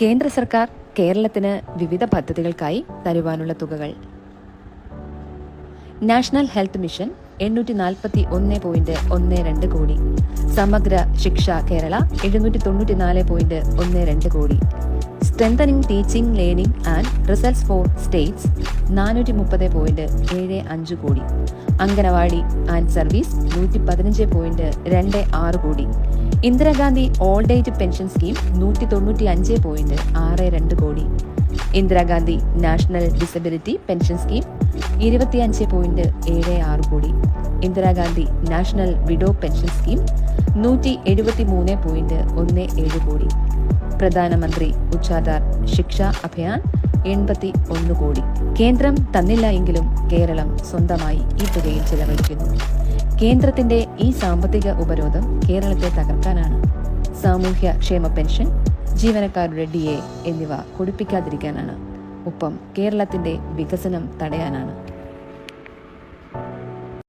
കേന്ദ്ര സർക്കാർ കേരളത്തിന് വിവിധ പദ്ധതികൾക്കായി തരുവാനുള്ള തുകകൾ. നാഷണൽ ഹെൽത്ത് മിഷൻ എണ്ണൂറ്റി നാൽപ്പത്തി ഒന്ന് പോയിന്റ് ഒന്ന് രണ്ട് കോടി. സമഗ്ര ശിക്ഷ കേരള എഴുന്നൂറ്റി തൊണ്ണൂറ്റി നാല് പോയിന്റ് ഒന്ന് രണ്ട് കോടി. Strengthening teaching learning and results for states നാനൂറ്റി മുപ്പത് പോയിന്റ് ഏഴ് അഞ്ച് കോടി. അംഗനവാടി ആൻഡ് സർവീസ് നൂറ്റി പതിനഞ്ച് പോയിന്റ് രണ്ട് ആറ് കോടി. Indira Gandhi old age pension scheme നൂറ്റി തൊണ്ണൂറ്റി അഞ്ച് പോയിന്റ് ആറ് രണ്ട് കോടി. Indira Gandhi national disability pension scheme ഇരുപത്തിയഞ്ച് പോയിന്റ് ഏഴ് ആറ് കോടി. Indira Gandhi national widow pension scheme നൂറ്റി എഴുപത്തി മൂന്ന് പോയിന്റ് ഒന്ന് ഏഴ് കോടി. പ്രധാനമന്ത്രി ഉച്ചാദാർ ശിക്ഷ അഭിയാൻ എൺപത്തി ഒന്ന് കോടി കേന്ദ്രം തന്നില്ല എങ്കിലും കേരളം സ്വന്തമായി ഈ തുകയിൽ ചെലവഴിക്കുന്നു. കേന്ദ്രത്തിന്റെ ഈ സാമ്പത്തിക ഉപരോധം കേരളത്തെ തകർക്കാനാണ്. സാമൂഹ്യ ക്ഷേമ പെൻഷൻ ജീവനക്കാരുടെ ഡി എ എന്നിവ കൊടുപ്പിക്കാതിരിക്കാനാണ്. ഒപ്പം കേരളത്തിന്റെ വികസനം തടയാനാണ്.